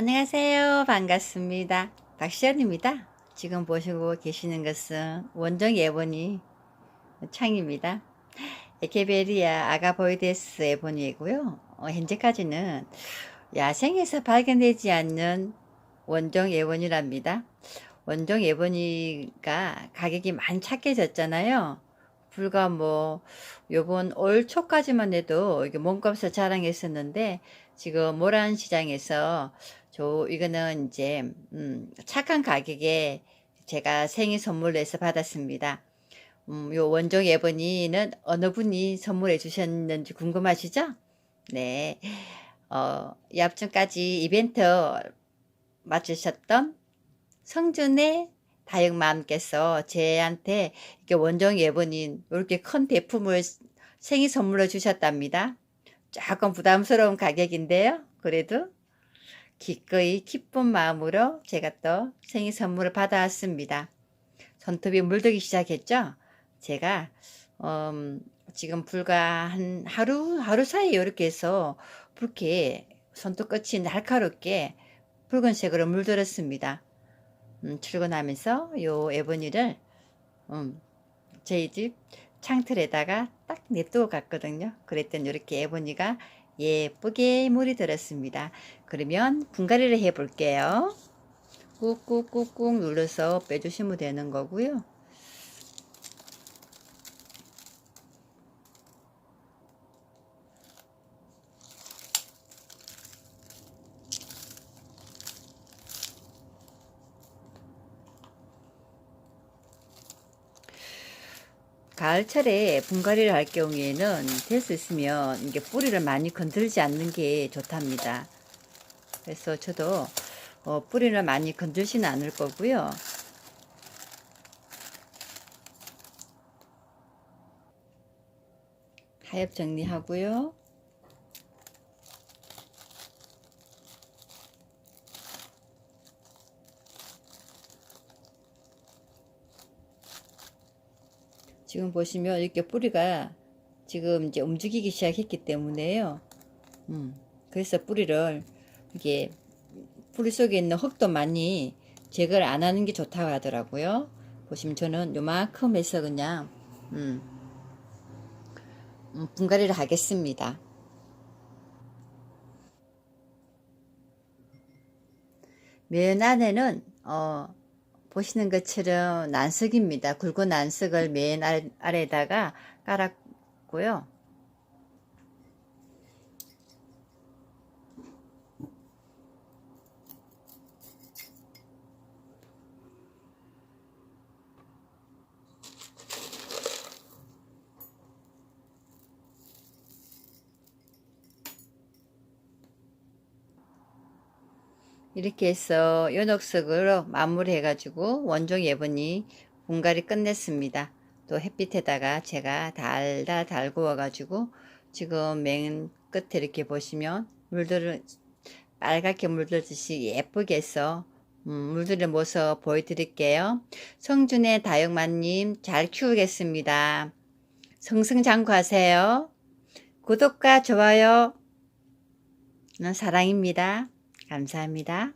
안녕하세요. 반갑습니다. 박시연입니다. 지금 보시고 계시는 것은 원정 예보니 창입니다. 에케베리아 아가보이데스 예보니이고요. 어, 현재까지는 야생에서 발견되지 않는 원정 예보니랍니다. 원정 예보니가 가격이 많이 착해졌잖아요. 불과 뭐 요번 올 초까지만 해도 이게 몸값을 자랑했었는데 지금 모란 시장에서 저 이거는 이제 음, 착한 가격에 제가 생일 선물로 해서 받았습니다. 음, 요 원종 예번이는 어느 분이 선물해 주셨는지 궁금하시죠? 네. 어, yap중까지 이벤트 맞추셨던 성준의 다육맘께서 제한테 이렇게 원종 예번인 이렇게 큰 대품을 생일 선물로 주셨답니다. 조금 부담스러운 가격인데요. 그래도 기꺼이 기쁜 마음으로 제가 또 생일 선물을 받아왔습니다. 손톱이 물들기 시작했죠? 제가 음, 지금 불과 한 하루 하루 사이에 이렇게 해서 붉게 손톱 끝이 날카롭게 붉은색으로 물들었습니다. 음, 출근하면서 요 에버니를 음, 저희 집 창틀에다가 딱 냅두고 갔거든요. 그랬더니 이렇게 에버니가 예쁘게 물이 들었습니다. 그러면 분갈이를 해 볼게요. 꾹꾹꾹꾹 눌러서 빼주시면 되는 거고요. 가을철에 분갈이를 할 경우에는 될 수 있으면 이게 뿌리를 많이 건들지 않는 게 좋답니다. 그래서 저도 어, 뿌리를 많이 건들지는 않을 거고요. 하엽 정리하고요. 지금 보시면 이렇게 뿌리가 지금 이제 움직이기 시작했기 때문에요. 음, 그래서 뿌리를 이게 뿌리 속에 있는 흙도 많이 제거를 안 하는 게 좋다고 하더라고요. 보시면 저는 요만큼 해서 그냥 음, 음, 분갈이를 하겠습니다. 맨 안에는 어, 보시는 것처럼 난석입니다. 굵은 난석을 맨 아래, 아래에다가 깔았고요. 이렇게 해서 연옥석으로 마무리해 가지고 원종 예분이 분갈이 끝냈습니다. 또 햇빛에다가 제가 달달 달구어 가지고 지금 맨 끝에 이렇게 보시면 물들을 빨갛게 물들듯이 예쁘게 해서 음, 물들의 모습 보여드릴게요. 성준의 다육마님 잘 키우겠습니다. 승승장구하세요. 구독과 좋아요 는 사랑입니다. 감사합니다.